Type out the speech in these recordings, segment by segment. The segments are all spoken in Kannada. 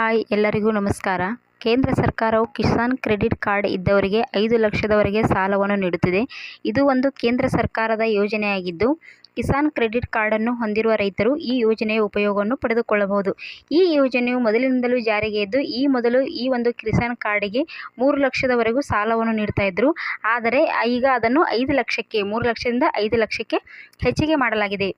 ಹಾಯ್ ಎಲ್ಲರಿಗೂ ನಮಸ್ಕಾರ. ಕೇಂದ್ರ ಸರ್ಕಾರವು ಕಿಸಾನ್ ಕ್ರೆಡಿಟ್ ಕಾರ್ಡ್ ಇದ್ದವರಿಗೆ ಐದು ಲಕ್ಷದವರೆಗೆ ಸಾಲವನ್ನು ನೀಡುತ್ತಿದೆ. ಇದು ಒಂದು ಕೇಂದ್ರ ಸರ್ಕಾರದ ಯೋಜನೆಯಾಗಿದ್ದು, ಕಿಸಾನ್ ಕ್ರೆಡಿಟ್ ಕಾರ್ಡನ್ನು ಹೊಂದಿರುವ ರೈತರು ಈ ಯೋಜನೆಯ ಉಪಯೋಗವನ್ನು ಪಡೆದುಕೊಳ್ಳಬಹುದು. ಈ ಯೋಜನೆಯು ಮೊದಲಿನಿಂದಲೂ ಜಾರಿಗೆ ಇದ್ದು ಈ ಮೊದಲು ಈ ಒಂದು ಕಿಸಾನ್ ಕಾರ್ಡಿಗೆ ಮೂರು ಲಕ್ಷದವರೆಗೂ ಸಾಲವನ್ನು ನೀಡ್ತಾ ಇದ್ದರು ಆದರೆ, ಈಗ ಅದನ್ನು ಐದು ಲಕ್ಷಕ್ಕೆ, ಮೂರು ಲಕ್ಷದಿಂದ ಐದು ಲಕ್ಷಕ್ಕೆ ಹೆಚ್ಚಿಗೆ ಮಾಡಲಾಗಿದೆ.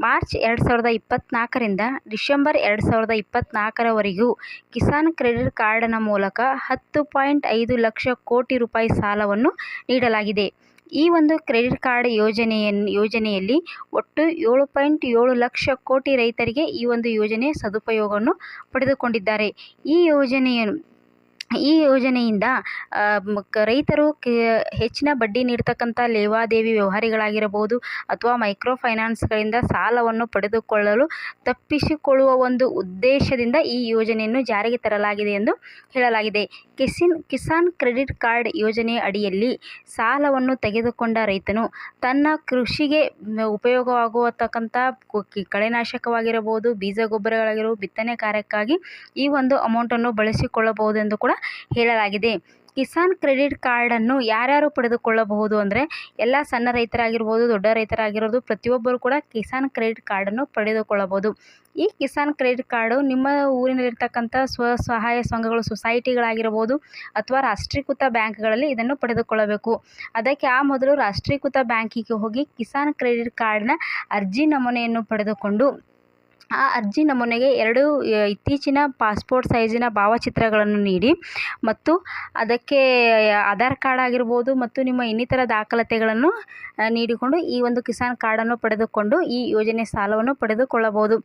ಮಾರ್ಚ್ ಎರಡು ಸಾವಿರದ ಇಪ್ಪತ್ತ್ನಾಲ್ಕರಿಂದ ಡಿಸೆಂಬರ್ ಎರಡು ಸಾವಿರದ ಇಪ್ಪತ್ತ್ನಾಲ್ಕರವರೆಗೂ ಕಿಸಾನ್ ಕ್ರೆಡಿಟ್ ಕಾರ್ಡ್ನ ಮೂಲಕ ಹತ್ತು ಪಾಯಿಂಟ್ ಐದು ಲಕ್ಷ ಕೋಟಿ ರೂಪಾಯಿ ಸಾಲವನ್ನು ನೀಡಲಾಗಿದೆ. ಈ ಒಂದು ಕ್ರೆಡಿಟ್ ಕಾರ್ಡ್ ಯೋಜನೆಯನ್ನು ಯೋಜನೆಯಲ್ಲಿ ಒಟ್ಟು ಏಳು ಪಾಯಿಂಟ್ ಏಳು ಲಕ್ಷ ಕೋಟಿ ರೈತರಿಗೆ ಈ ಒಂದು ಯೋಜನೆ ಸದುಪಯೋಗವನ್ನು ಪಡೆದುಕೊಂಡಿದ್ದಾರೆ. ಈ ಯೋಜನೆಯನ್ನು ಈ ಯೋಜನೆಯಿಂದ ರೈತರು ಹೆಚ್ಚಿನ ಬಡ್ಡಿ ನೀಡ್ತಕ್ಕಂಥ ಲೇವಾದೇವಿ ವ್ಯವಹಾರಿಗಳಾಗಿರಬಹುದು ಅಥವಾ ಮೈಕ್ರೋ ಫೈನಾನ್ಸ್ಗಳಿಂದ ಸಾಲವನ್ನು ಪಡೆದುಕೊಳ್ಳಲು ತಪ್ಪಿಸಿಕೊಳ್ಳುವ ಒಂದು ಉದ್ದೇಶದಿಂದ ಈ ಯೋಜನೆಯನ್ನು ಜಾರಿಗೆ ತರಲಾಗಿದೆ ಎಂದು ಹೇಳಲಾಗಿದೆ. ಕಿಸಿನ್, ಕಿಸಾನ್ ಕ್ರೆಡಿಟ್ ಕಾರ್ಡ್ ಯೋಜನೆ ಅಡಿಯಲ್ಲಿ ಸಾಲವನ್ನು ತೆಗೆದುಕೊಂಡ ರೈತನು ತನ್ನ ಕೃಷಿಗೆ ಉಪಯೋಗವಾಗುವತಕ್ಕಂಥ ಕಳೆನಾಶಕವಾಗಿರಬಹುದು, ಬೀಜ ಗೊಬ್ಬರಗಳಾಗಿರಬಹುದು, ಬಿತ್ತನೆ ಕಾರ್ಯಕ್ಕಾಗಿ ಈ ಒಂದು ಅಮೌಂಟನ್ನು ಬಳಸಿಕೊಳ್ಳಬಹುದೆಂದು ಕೂಡ ಹೇಳಲಾಗಿದೆ. ಕಿಸಾನ್ ಕ್ರೆಡಿಟ್ ಕಾರ್ಡನ್ನು ಯಾರ್ಯಾರು ಪಡೆದುಕೊಳ್ಳಬಹುದು ಅಂದರೆ ಎಲ್ಲ ಸಣ್ಣ ರೈತರಾಗಿರ್ಬೋದು, ದೊಡ್ಡ ರೈತರಾಗಿರ್ಬೋದು ಪ್ರತಿಯೊಬ್ಬರು ಕೂಡ ಕಿಸಾನ್ ಕ್ರೆಡಿಟ್ ಕಾರ್ಡನ್ನು ಪಡೆದುಕೊಳ್ಳಬಹುದು. ಈ ಕಿಸಾನ್ ಕ್ರೆಡಿಟ್ ಕಾರ್ಡು ನಿಮ್ಮ ಊರಿನಲ್ಲಿರ್ತಕ್ಕಂಥ ಸ್ವಸಹಾಯ ಸಂಘಗಳು, ಸೊಸೈಟಿಗಳಾಗಿರ್ಬೋದು ಅಥವಾ ರಾಷ್ಟ್ರೀಕೃತ ಬ್ಯಾಂಕ್ಗಳಲ್ಲಿ ಇದನ್ನು ಪಡೆದುಕೊಳ್ಳಬೇಕು. ಅದಕ್ಕೆ ಆ ಮೊದಲು ರಾಷ್ಟ್ರೀಕೃತ ಬ್ಯಾಂಕಿಗೆ ಹೋಗಿ ಕಿಸಾನ್ ಕ್ರೆಡಿಟ್ ಕಾರ್ಡ್ನ ಅರ್ಜಿ ನಮೂನೆಯನ್ನು ಪಡೆದುಕೊಂಡು ಆ ಅರ್ಜಿ ನಮೂನೆಗೆ ಎರಡು ಇತ್ತೀಚಿನ ಪಾಸ್ಪೋರ್ಟ್ ಸೈಜಿನ ಭಾವಚಿತ್ರಗಳನ್ನು ನೀಡಿ ಮತ್ತು ಅದಕ್ಕೆ ಆಧಾರ್ ಕಾರ್ಡ್ ಆಗಿರ್ಬೋದು ಮತ್ತು ನಿಮ್ಮ ಇನ್ನಿತರ ದಾಖಲಾತಿಗಳನ್ನು ನೀಡಿಕೊಂಡು ಈ ಒಂದು ಕಿಸಾನ್ ಕಾರ್ಡನ್ನು ಪಡೆದುಕೊಂಡು ಈ ಯೋಜನೆ ಸಾಲವನ್ನು ಪಡೆದುಕೊಳ್ಳಬಹುದು.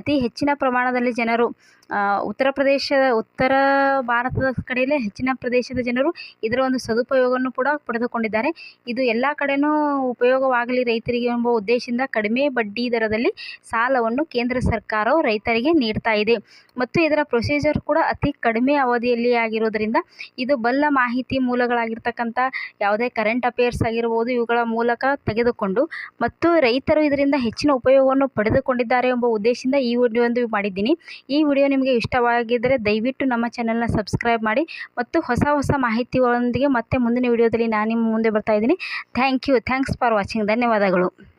ಅತಿ ಹೆಚ್ಚಿನ ಪ್ರಮಾಣದಲ್ಲಿ ಜನರು ಉತ್ತರ ಪ್ರದೇಶದ, ಉತ್ತರ ಭಾರತದ ಕಡೆಯಲ್ಲೇ ಹೆಚ್ಚಿನ ಪ್ರದೇಶದ ಜನರು ಇದರ ಒಂದು ಸದುಪಯೋಗವನ್ನು ಕೂಡ ಪಡೆದುಕೊಂಡಿದ್ದಾರೆ. ಇದು ಎಲ್ಲ ಕಡೆಯೂ ಉಪಯೋಗವಾಗಲಿ ರೈತರಿಗೆ ಎಂಬ ಉದ್ದೇಶದಿಂದ ಕಡಿಮೆ ಬಡ್ಡಿ ದರದಲ್ಲಿ ಸಾಲವನ್ನು ಕೇಂದ್ರ ಸರ್ಕಾರವು ರೈತರಿಗೆ ನೀಡ್ತಾ ಇದೆ. ಮತ್ತು ಇದರ ಪ್ರೊಸೀಜರ್ ಕೂಡ ಅತಿ ಕಡಿಮೆ ಅವಧಿಯಲ್ಲಿ ಆಗಿರೋದರಿಂದ ಇದು ಬಲ್ಲ ಮಾಹಿತಿ ಮೂಲಗಳಾಗಿರ್ತಕ್ಕಂಥ ಯಾವುದೇ ಕರೆಂಟ್ ಅಫೇರ್ಸ್ ಆಗಿರ್ಬೋದು ಇವುಗಳ ಮೂಲಕ ತೆಗೆದುಕೊಂಡು ಮತ್ತು ರೈತರು ಇದರಿಂದ ಹೆಚ್ಚಿನ ಉಪಯೋಗವನ್ನು ಪಡೆದುಕೊಂಡಿದ್ದಾರೆ ಎಂಬ ಉದ್ದೇಶದಿಂದ ಈ ವಿಡಿಯೋ ಮಾಡಿದ್ದೀನಿ. ಈ ವಿಡಿಯೋ ನಿಮಗೆ ಇಷ್ಟವಾಗಿದ್ದರೆ ದಯವಿಟ್ಟು ನಮ್ಮ ಚಾನಲ್ನ ಸಬ್ಸ್ಕ್ರೈಬ್ ಮಾಡಿ ಮತ್ತು ಹೊಸ ಹೊಸ ಮಾಹಿತಿಗಳೊಂದಿಗೆ ಮತ್ತೆ ಮುಂದಿನ ವಿಡಿಯೋದಲ್ಲಿ ನಾನು ನಿಮ್ಮ ಮುಂದೆ ಬರ್ತಾ ಇದ್ದೀನಿ. Thank you thanks for watching ಧನ್ಯವಾದಗಳು.